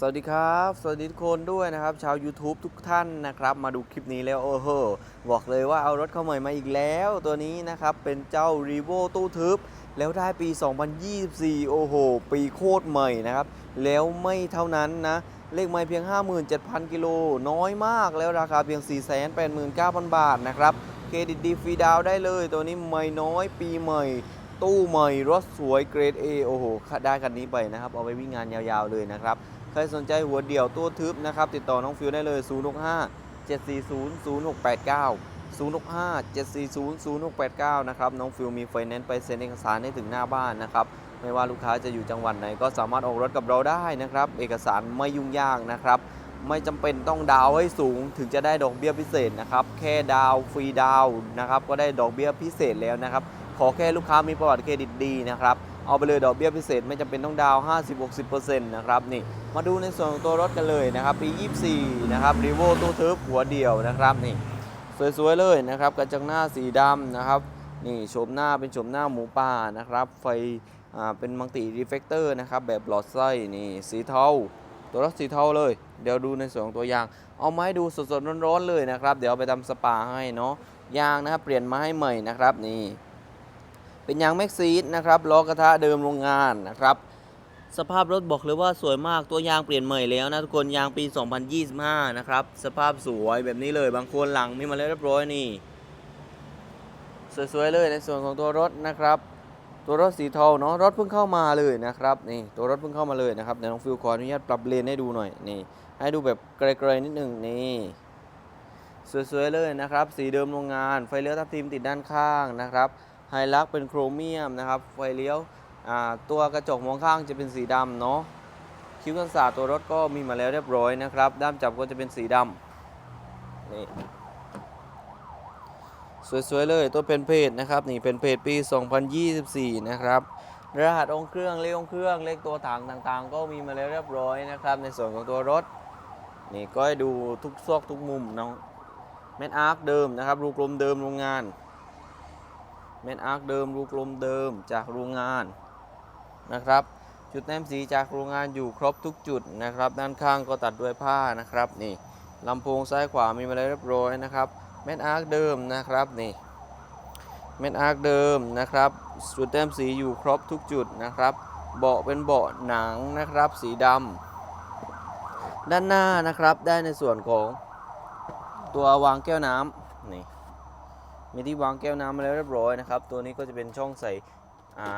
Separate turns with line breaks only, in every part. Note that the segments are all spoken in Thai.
สวัสดีครับ สวัสดีทุกคนด้วยนะครับ ชาว YouTube ทุกท่านนะครับ มาดูคลิปนี้แล้วโอ้โหบอกเลยว่าเอารถเข้าใหม่มาอีกแล้ว ตัวนี้นะครับ เป็นเจ้า r e v o ตู้ทึบ แล้วได้ปี 2024 โอ้โห ปีโคตรใหม่นะครับ แล้วไม่เท่านั้นนะ เลขไม่เพียง 57,000 กิโล น้อยมากแล้วราคาเพียง 489,000 บาทนะครับ เครดิตดีฟรีดาวได้เลย ตัวนี้ไม่น้อยปีใหม่ตู้ใหม่รถสวยเกรด A โอ้โหได้คันนี้ไปนะครับ เอาไปวิ่งงานยาวๆเลยนะครับ รสนใจหัวเดี่ยวตัวทึบนะครับ ติดต่อน้องฟิวได้เลย 065 740 0689 065 740 0689 นะครับ น้องฟิวมีไฟแนนซ์ไปเซ็นเอกสารให้ถึงหน้าบ้านนะครับ ไม่ว่าลูกค้าจะอยู่จังหวัดไหนก็สามารถออกรถกับเราได้นะครับ เอกสารไม่ยุ่งยากนะครับ ไม่จำเป็นต้องดาวให้สูงถึงจะได้ดอกเบี้ยพิเศษนะครับ แค่ดาวฟรีดาวนะครับ ก็ได้ดอกเบี้ยพิเศษแล้วนะครับ ขอแค่ลูกค้ามีประวัติเครดิตดีนะครับ เอาไปเลยดอกเบี้ยพิเศษไม่จำเป็นต้องดาวน์50-60%นะครับนี่มาดูในส่วนของตัวรถกันเลยนะครับปี 24 นะครับรีโวตู้ทึบหัวเดียวนะครับนี่สวยๆเลยนะครับกระจังหน้าสีดำนะครับนี่โฉมหน้าเป็นโฉมหน้าหมูป่านะครับไฟอ่าเป็นมังติรีเฟกเตอร์นะครับแบบหลอดไส้นี่สีเทาตัวรถสีเทาเลย เดี๋ยวดูในส่วนของตัวยาง เอาไม้ดูสดๆร้อนๆเลยนะครับ เดี๋ยวไปทำสปาให้เนาะยางนะครับเปลี่ยนมาให้ใหม่นะครับนี่ เป็นยางแม็กซีดนะครับล้อกระทะเดิมโรงงานนะครับ สภาพรถบอกเลยว่าสวยมากตัวยางเปลี่ยนใหม่แล้วนะทุกคนยางปี 2025 นะครับ สภาพสวยแบบนี้เลยบางคนหลังมีมาแล้วเรียบร้อยนี่ สวยๆเลยในส่วนของตัวรถนะครับ ตัวรถสีเทาเนาะรถเพิ่งเข้ามาเลยนะครับนี่ตัวรถเพิ่งเข้ามาเลยนะครับเดี๋ยวน้องฟิวขออนุญาตปรับเลนให้ดูหน่อยนี่ ให้ดูแบบไกลๆนิดหนึ่งนี่สวยๆเลยนะครับ สีเดิมโรงงาน ไฟเลี้ยวทับทิมติดด้านข้างนะครับ ไฮลักเป็นโครเมียมนะครับ ไฟเลี้ยวตัวกระจกมองข้างจะเป็นสีดำเนาะ คิ้วกันศาสตร์ตัวรถก็มีมาแล้วเรียบร้อยนะครับ ด้ามจับก็จะเป็นสีดำนี่สวยๆเลยตัวเป็นเพจนะครับนี่เป็นเพจปี 2024 นะครับรหัสองค์เครื่องเลของเครื่องเลขตัวถังต่างๆ ก็มีมาแล้วเรียบร้อยนะครับ ในส่วนของตัวรถ นี่ก็ให้ดูทุกซอกทุกมุมเนาะแมนอาร์คเดิมนะครับรูกลมเดิมโรงงาน แมนอาร์คเดิมรูกลมเดิมจากโรงงานนะครับ จุดแต้มสีจากโรงงานอยู่ครบทุกจุดนะครับ ด้านข้างก็ตัดด้วยผ้านะครับนี่ลำโพงซ้ายขวามีมาแล้วเรียบร้อยนะครับแมนอาร์คเดิมนะครับนี่แมนอาร์คเดิมนะครับ จุดแต้มสีอยู่ครบทุกจุดนะครับ เบาะเป็นเบาะหนังนะครับสีดำด้านหน้านะครับได้ในส่วนของตัววางแก้วน้ำนี่ มีที่วางแก้วน้ำมาแล้วเรียบร้อยนะครับ ตัวนี้ก็จะเป็นช่องใส่อ่า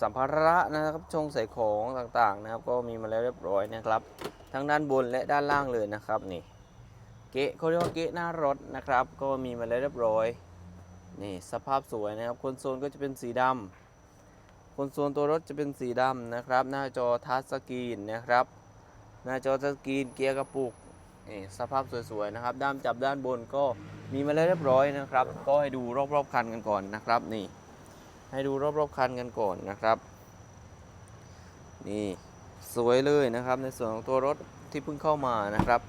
สัมภาระนะครับ ช่องใส่ของต่างๆนะครับ ก็มีมาแล้วเรียบร้อยนะครับ ทั้งด้านบนและด้านล่างเลยนะครับนี่ เกะเขาเรียกว่าเกะหน้ารถนะครับ ก็มีมาแล้วเรียบร้อย นี่สภาพสวยนะครับคนโซลก็จะเป็นสีดำคนโซลตัวรถจะเป็นสีดำนะครับ หน้าจอทัชสกรีนนะครับ หน้าจอทัชสกรีนเกียร์กระปุก นี่สภาพสวยๆนะครับ ด้ามจับด้านบนก็มีมาแล้วเรียบร้อยนะครับ ก็ให้ดูรอบๆคันกันก่อนนะครับ นี่ ให้ดูรอบๆคันกันก่อนนะครับ นี่สวยเลยนะครับในส่วนของตัวรถที่เพิ่งเข้ามานะครับ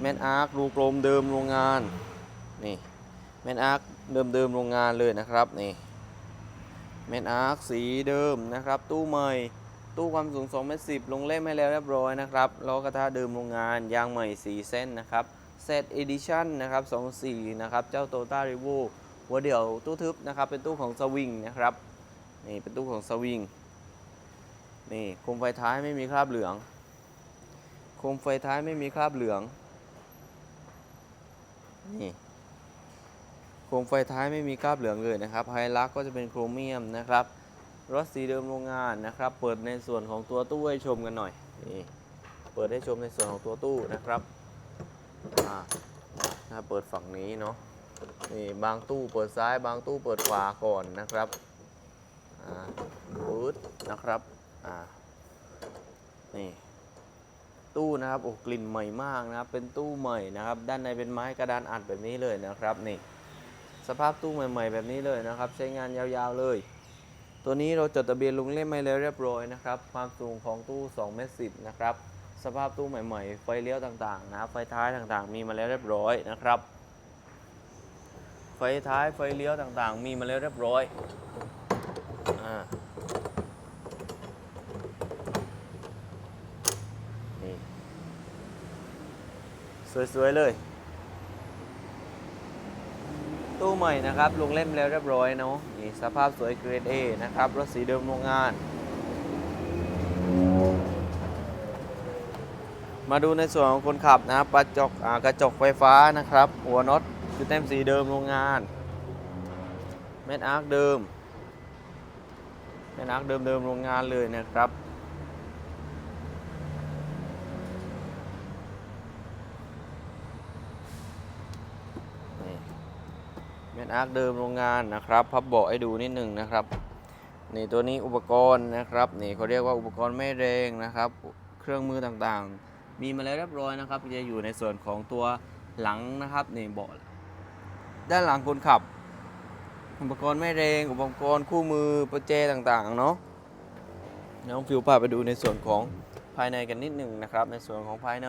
แมนอาร์ครูกลมเดิมโรงงานนี่แมนอาร์คเดิมเดิมๆโรงงานเลยนะครับนี่แมนอาร์คสีเดิมนะครับ ตู้ใหม่ ตู้ความสูง2เมตรสิลงเล่มให้แล้วเรียบร้อยนะครับล้อกระทะเดิมโรงงานยางใหม่สีเส้นนะครับเซตเอดิชั่นนะครับ24 นะครับ เจ้าโตต้ารีโวหัวเดี่ยวตู้ทึบนะครับ เป็นตู้ของสวิงนะครับ นี่เป็นตู้ของสวิง นี่โคมไฟท้ายไม่มีคราบเหลือง โคมไฟท้ายไม่มีคราบเหลือง นี่โคมไฟท้ายไม่มีคราบเหลืองเลยนะครับไฮลักก็จะเป็นโครเมียมนะครับ รถสีเดิมโรงงานนะครับ เปิดในส่วนของตัวตู้ให้ชมกันหน่อยนี่เปิดให้ชมในส่วนของตัวตู้นะครับอ่าถ้าเปิดฝั่งนี้เนาะนี่บางตู้เปิดซ้ายบางตู้เปิดขวาก่อนนะครับอ่าปึ๊ดนะครับอ่านี่ตู้นะครับโอ้กลิ่นใหม่มากนะครับ เป็นตู้ใหม่นะครับ ด้านในเป็นไม้กระดานอัดแบบนี้เลยนะครับนี่สภาพตู้ใหม่ ๆ แบบนี้เลยนะครับ ใช้งานยาวๆเลย ตัวนี้เราจดทะเบียนลงเล่มไม่แล้วเรียบร้อยนะครับ ความสูงของตู้2เมตรสินะครับ สภาพตู้ใหม่ๆ ไฟเลี้ยวต่างๆ นะ ไฟท้ายต่างๆ มีมาแล้วเรียบร้อยนะครับ ไฟท้ายไฟเลี้ยวต่างๆ มีมาแล้วเรียบร้อยอ่านี่สวยๆเลย ตู้ใหม่นะครับลงเล่มแล้วเรียบร้อยเนาะนี่สภาพสวยเกรด A นะครับรถสีเดิมโรงงาน มาดูในส่วนของคนขับนะครับกระจกกระจกไฟฟ้านะครับ หัวน็อตคือเต็มสีเดิมโรงงานเม็ดอาร์คเดิมเม็ดอาร์คเดิมเดิมโรงงานเลยนะครับ นี่เม็ด อาร์คเดิมโรงงานนะครับ พับเบาะให้ดูนิดหนึ่งนะครับ นี่ตัวนี้อุปกรณ์นะครับนี่เขาเรียกว่าอุปกรณ์ไม่แรงนะครับ เครื่องมือต่างๆ มีมาแล้วเรียบร้อยนะครับ จะอยู่ในส่วนของตัวหลังนะครับนี่เบาะด้านหลังคนขับ อุปกรณ์ไม่แรงอุปกรณ์คู่มือประแจต่างๆเนาะน้องฟิวพาไปดูในส่วนของภายในกันนิดหนึ่งนะครับ ในส่วนของภายใน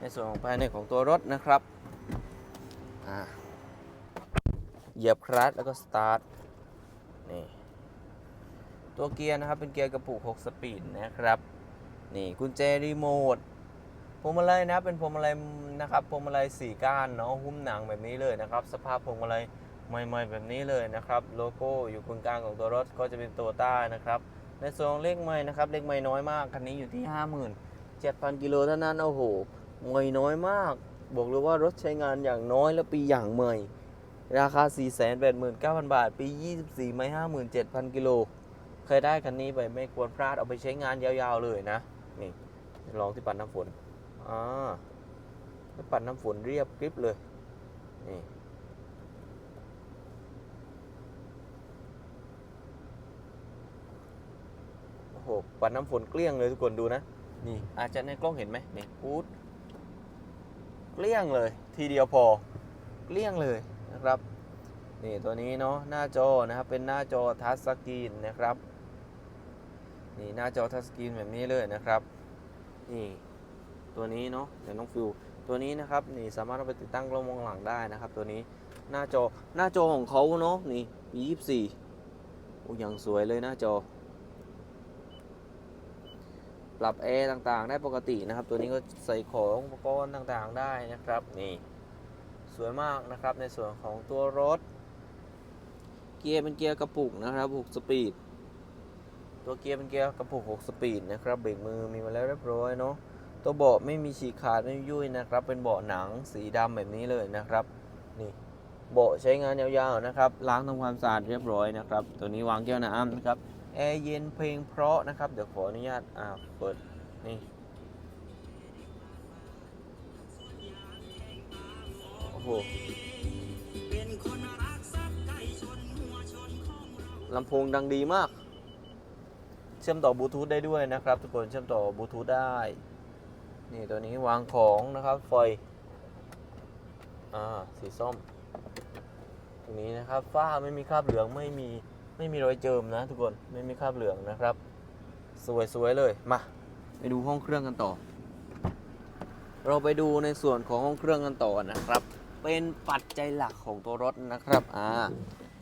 ในส่วนของภายในของตัวรถนะครับอ่า เหยียบคลัตช์แล้วก็สตาร์ทนี่ตัวเกียร์นะครับเป็นเกียร์กระปุก 6 สปีดนะครับนี่กุญแจรีโมทพวงมาลัยนะเป็นพวงมาลัยนะครับพวงมาลัยสี่ก้านเนาะหุ้มหนังแบบนี้เลยนะครับ สภาพพวงมาลัยใหม่ๆแบบนี้เลยนะครับโลโก้อยู่กลางของตัวรถก็จะเป็นโตต้านะครับในส่วนของเลขไม่นะครับเลขไม่น้อยมากคันนี้อยู่ที่ 57,000 กิโลเท่านั้นโอ้โหไม่น้อยมาก บอกเลยว่ารถใช้งานอย่างน้อยและปีอย่างใหม่ ราคา 489,000 บาท ปี 24 ไม่ 57,000 กิโล เคยได้คันนี้ไปไม่ควรพลาด เอาไปใช้งานยาวๆเลยนะ นี่ลองที่ปัดน้ำฝน อ่าปัดน้ำฝนเรียบกริบเลย นี่โอ้โหปัดน้ำฝนเกลี้ยงเลยทุกคนดูนะ นี่ อาจจะในกล้องเห็นไหมนี่พูดเกลี้ยงเลย ทีเดียวพอ เกลี้ยงเลย นะครับนี่ตัวนี้เนาะหน้าจอนะครับเป็นหน้าจอทัชสกรีนนะครับนี่หน้าจอทัชสกรีนแบบนี้เลยนะครับนี่ตัวนี้เนาะเดี๋ยวน้องฟิวตัวนี้นะครับนี่สามารถเอาไปติดตั้งกล้องมองหลังได้นะครับ ตัวนี้หน้าจอหน้าจอของเขาเนาะนี่มียี่สี่โอ้ยังสวยเลยหน้าจอ ปรับแอร์ต่างๆ ได้ปกตินะครับ ตัวนี้ก็ใส่ของอุปกรณ์ต่างๆได้นะครับนี่ วยมากนะครับ ในส่วนของตัวรถ เกียร์เป็นเกียร์กระปุกนะครับ6สปีด ตัวเกียร์เป็นเกียร์กระปุก6สปีดนะครับ เบรกมือมีมาแล้วเรียบร้อยเนาะ ตัวเบาะไม่มีฉีกขาดไม่ยุ่ยนะครับ เป็นเบาะหนังสีดำแบบนี้เลยนะครับ นี่เบาะใช้งานยาวๆนะครับ ล้างทำความสะอาดเรียบร้อยนะครับ ตัวนี้วางแก้วน้ำนะครับ แอร์เย็นเพลงเพราะนะครับ เดี๋ยวขออนุญาตอ่าเปิดนี่ อ้โหลำโพงดังดีมาก เชื่อมต่อบลูทูธได้ด้วยนะครับ ทุกคนเชื่อมต่อบลูทูธได้ นี่ตัวนี้วางของนะครับไฟอ่าสีส้ม ตรงนี้นะครับฝ้าไม่มีคราบเหลืองไม่มีไม่มีรอยเจิมนะ ทุกคนไม่มีคราบเหลืองนะครับ สวยๆเลยมาไปดูห้องเครื่องกันต่อ เราไปดูในส่วนของห้องเครื่องกันต่อนะครับ เป็นปัจจัยหลักของตัวรถนะครับอ่า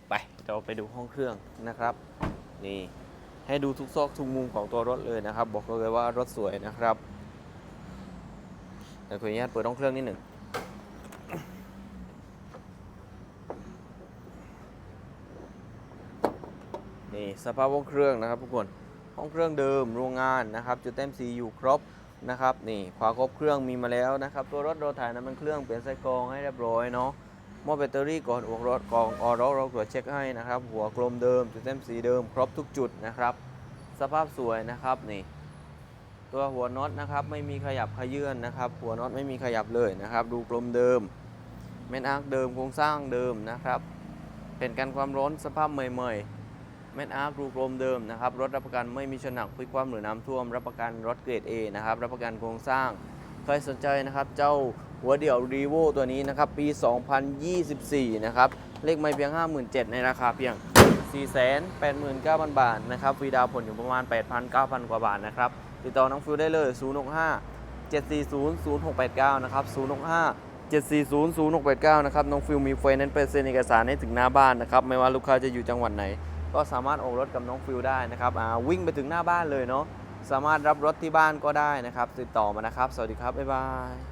ไปเราไปดูห้องเครื่องนะครับ นี่ให้ดูทุกซอกทุกมุมของตัวรถเลยนะครับ บอกเลยว่ารถสวยนะครับเดี๋ยวขออนุญาตเปิดห้องเครื่องนิดหนึ่งนี่สภาพห้องเครื่องนะครับทุกคนห้องเครื่องเดิมโรงงานนะครับจุดเต็มสีอยู่ครบ นะครับนี่ขวาครบเครื่องมีมาแล้วนะครับ ตัวรถเราถ่ายน้ำมันเครื่องเปลี่ยนไส้กรองให้เรียบร้อยเนาะหม้อแบตเตอรี่ก่อนออกรถกองออร์เราตรวจเช็คให้นะครับ หัวกลมเดิมจุดเต็มสีเดิม ครบทุกจุดนะครับ สภาพสวยนะครับนี่ ตัวหัวน็อตนะครับ ไม่มีขยับขยื่นนะครับ หัวน็อตไม่มีขยับเลยนะครับ ดูกลมเดิมเมนอาร์คเดิมโครงสร้างเดิมนะครับเป็นการความร้อนสภาพใหม่ๆ เมนอาร์คดูกลมเดิมนะครับรถรับประกันไม่มีชนหนักพลิกคว่ำหรือน้ำท่วม รับประกันรถเกรด A นะครับรับประกันโครงสร้าง ใครสนใจนะครับเจ้าหัวเดี่ยวรีโวตัวนี้นะครับปี 2024 นะครับเลขไม่เพียง 57,000 ในราคาเพียง 489,000 บาทนะครับฟรีดาวผลอยู่ประมาณ 8,000-9,000 กว่าบาทนะครับติดต่อน้องฟิวได้เลย 065 740 0689 นะครับ 065 740 0689 นะครับ น้องฟิวมีไฟแนนซ์เปอร์เซ็นต์เอกสารให้ถึงหน้าบ้านนะครับ ไม่ว่าลูกค้าจะอยู่จังหวัดไหน ก็สามารถออกรถกับน้องฟิลได้นะครับอ่าวิ่งไปถึงหน้าบ้านเลยเนาะสามารถรับรถที่บ้านก็ได้นะครับ ติดต่อมานะครับ สวัสดีครับ บ๊ายบาย